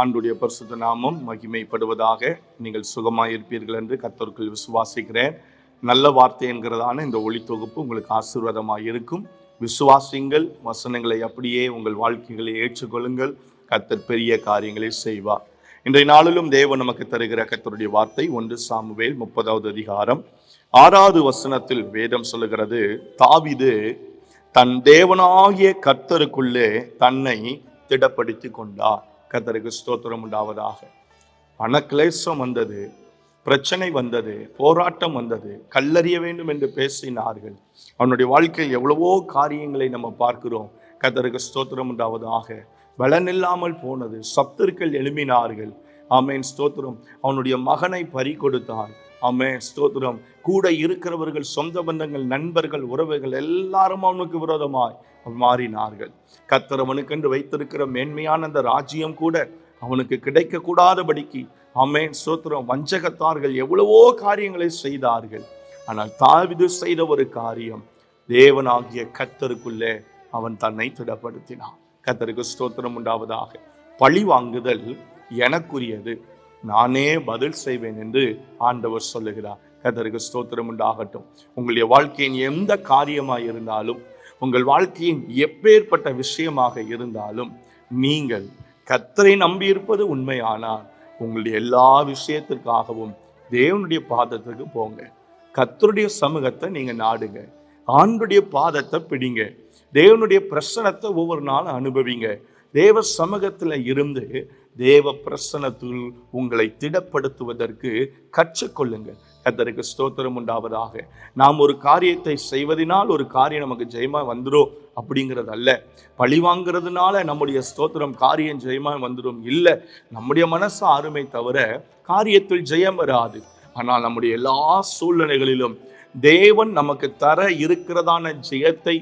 ஆண்டுடைய பரிசுத்த நாமம் மகிமைப்படுவதாக நீங்கள் சுகமாக இருப்பீர்கள் என்று கத்தருக்குள் விசுவாசிக்கிறேன். நல்ல வார்த்தை என்கிறதான இந்த ஒளி தொகுப்பு உங்களுக்கு ஆசீர்வாதமாக இருக்கும். விசுவாசிங்கள் வசனங்களை அப்படியே உங்கள் வாழ்க்கைகளை ஏற்றுக்கொள்ளுங்கள். கத்தர் பெரிய காரியங்களை செய்வார். இன்றைய நாளிலும் தேவன் நமக்கு தருகிற கத்தருடைய வார்த்தை ஒன்று சாமுவேல் முப்பதாவது அதிகாரம். ஆறாவது வசனத்தில் வேதம் சொல்லுகிறது தாவிது தன் தேவனாகிய கர்த்தருக்குள்ளே தன்னை திடப்படுத்தி கொண்டார். கத்தருக்கு ஸ்தோத்திரம் உண்டாவதாக. பணக்லேசம் வந்தது பிரச்சனை வந்தது போராட்டம் வந்தது கல்லறிய வேண்டும் என்று பேசினார்கள். அவனுடைய வாழ்க்கையில் எவ்வளவோ காரியங்களை நம்ம பார்க்கிறோம். கத்தருக்கு ஸ்தோத்திரம் உண்டாவதாக. பலன் இல்லாமல் போனது சத்துருக்கள் எழுமினார்கள் ஆமேன் ஸ்தோத்திரம். அவனுடைய மகனை பறி கொடுத்தான் ஆமே ஸ்தோத்திரம். கூட இருக்கிறவர்கள் சொந்த பந்தங்கள் நண்பர்கள் உறவுகள் எல்லாரும் அவனுக்கு விரோதமாய் மாறினார்கள். கத்தர் அவனுக்கென்று வைத்திருக்கிற மேன்மையான அந்த ராஜ்யம் கூட அவனுக்கு கிடைக்க கூடாதபடிக்கு ஆமென். ஸ்தோத்திரம். வஞ்சகத்தார்கள் எவ்வளவோ காரியங்களை செய்தார்கள். ஆனால் தாவிது செய்த ஒரு காரியம் தேவனாகிய கத்தருக்குள்ளே அவன் தன்னை திடப்படுத்தினான். கத்தருக்கு ஸ்தோத்திரம் உண்டாவதாக. பழி வாங்குதல் எனக்குரியது. நானே பதில் செய்வேன் என்று ஆண்டவர் சொல்லுகிறார். கதருக்கு ஸ்தோத்திரம் உண்டாகட்டும். உங்களுடைய வாழ்க்கையின் எந்த காரியமாக இருந்தாலும் உங்கள் வாழ்க்கையின் எப்பேற்பட்ட விஷயமாக இருந்தாலும் நீங்கள் கத்தரை நம்பியிருப்பது உண்மையானால் உங்களுடைய எல்லா விஷயத்திற்காகவும் தேவனுடைய பாதத்துக்கு போங்க. கத்தருடைய சமூகத்தை நீங்கள் நாடுங்க. ஆண்டுடைய பாதத்தை பிடிங்க. தேவனுடைய பிரசனத்தை ஒவ்வொரு நாளும் அனுபவிங்க. தேவ சமூகத்தில் இருந்து தேவ பிரசனத்தில் உங்களை திடப்படுத்துவதற்கு கற்றுக்கொள்ளுங்கள். கத்தருக்கு ஸ்தோத்திரம் உண்டாவதாக. நாம் ஒரு காரியத்தை செய்வதனால் ஒரு காரியம் நமக்கு ஜெயமா வந்துடும் அப்படிங்கிறது அல்ல பழி வாங்குறதுனால நம்முடைய ஸ்தோத்திரம் காரியம் ஜெயமா வந்துடும் இல்லை நம்முடைய மனசு ஆறுமை தவிர காரியத்தில் ஜெயம் வராது. ஆனால் நம்முடைய எல்லா சூழ்நிலைகளிலும் தேவன் நமக்கு தர இருக்கிறதான ஜெயத்தை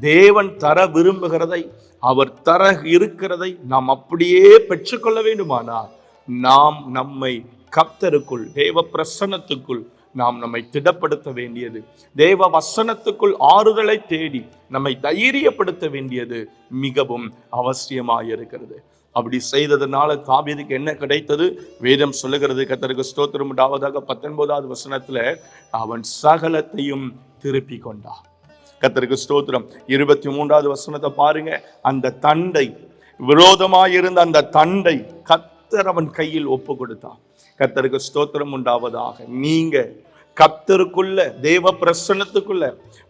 தேவன் தர விரும்புகிறதை அவர் தர இருக்கிறதை நாம் அப்படியே பெற்றுக்கொள்ள வேண்டுமானால் நாம் நம்மை கப்தருக்குள் தேவ பிரசன்னத்துக்குள் நாம் நம்மை திடப்படுத்த வேண்டியது தேவ வசனத்துக்குள் ஆறுதலை தேடி நம்மை தைரியப்படுத்த வேண்டியது மிகவும் அவசியமாயிருக்கிறது அப்படி செய்ததுனால தாவீதுக்கு என்ன கிடைத்தது? வேதம் சொல்லுகிறது கத்தருக்கு ஸ்தோத்திரம். உண்டாவதாக பத்தொன்பதாவது வசனத்துல அவன் சகலத்தையும் திருப்பி கொண்டான். கத்தருக்கு ஸ்தோத்திரம். இருபத்தி மூன்றாவது வசனத்தை பாருங்க. அந்த தண்டை விரோதமாயிருந்த அந்த தண்டை கத்தர் அவன் கையில் ஒப்பு கொடுத்தான் கத்தருக்கு ஸ்தோத்திரம் உண்டாவதாக. நீங்க கத்தருக்குள்ள தேவ பிரசனத்துக்குள்ள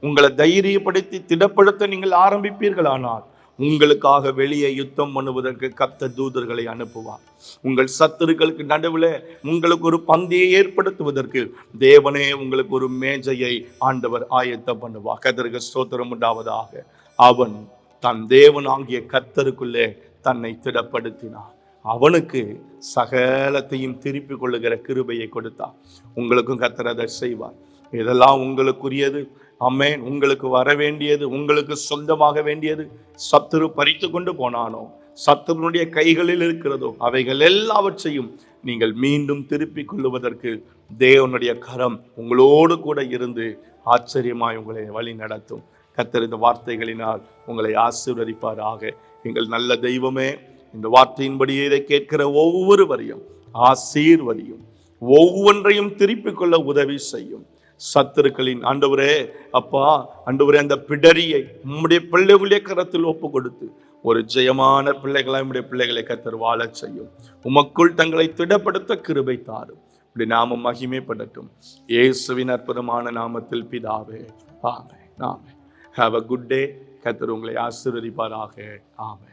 உங்களை தைரியப்படுத்தி திடப்படுத்த நீங்கள் ஆரம்பிப்பீர்களானால் உங்களுக்காக வெளியே யுத்தம் பண்ணுவதற்கு கத்த தூதர்களை அனுப்புவார். உங்கள் சத்துருக்களுக்கு நடுவில் உங்களுக்கு ஒரு பந்தியை ஏற்படுத்துவதற்கு தேவனே உங்களுக்கு ஒரு மேஜையை ஆண்டவர் ஆயத்தம் பண்ணுவார். கதருக்கு ஸ்தோத்திரம் உண்டாவதாக. அவன் தன் தேவனாகிய கத்தருக்குள்ளே தன்னை திடப்படுத்தினான் அவனுக்கு சகலத்தையும் திருப்பி கொள்ளுகிற கிருபையை கொடுத்தான் உங்களுக்கும் கத்தர் அதை செய்வார். இதெல்லாம் உங்களுக்குரியது. அம்மேன் உங்களுக்கு வர வேண்டியது உங்களுக்கு சொந்தமாக வேண்டியது சத்துரு பறித்து கொண்டு போனானோ? சத்துருனுடைய கைகளில் இருக்கிறதோ? அவைகள் எல்லாவற்றையும் நீங்கள் மீண்டும் திருப்பிக் கொள்ளுவதற்கு தேவனுடைய கரம் உங்களோடு கூட இருந்து ஆச்சரியமாய் உங்களை வழி நடத்தும். கத்தர் இந்த வார்த்தைகளினால் உங்களை ஆசீர்வதிப்பாராக. எங்கள் நல்ல தெய்வமே இந்த வார்த்தையின்படியே இதை கேட்கிற ஒவ்வொருவரையும் ஆசீர்வதியும். ஒவ்வொன்றையும் திருப்பிக் கொள்ள உதவி செய்யும். சத்துருக்களின் ஆண்டவரே அப்பா ஆண்டவரே அந்த பிடரியை உம்முடைய பிள்ளைகளுடைய கரத்தில் ஒப்பு கொடுத்து ஒரு ஜெயமான பிள்ளைகளை உடைய பிள்ளைகளை கத்தர் வாழச் செய்யும். உமக்குள் தங்களை திடப்படுத்த கிருபை தாரும். இப்படி நாமம் மகிமைப்படட்டும். இயேசுவின் அற்புதமான நாமத்தில் பிதாவே ஆமே ஆமே ஹாவ் அ குட் டே கத்தர் உங்களை ஆசீர்வதிப்பாராக. ஆமே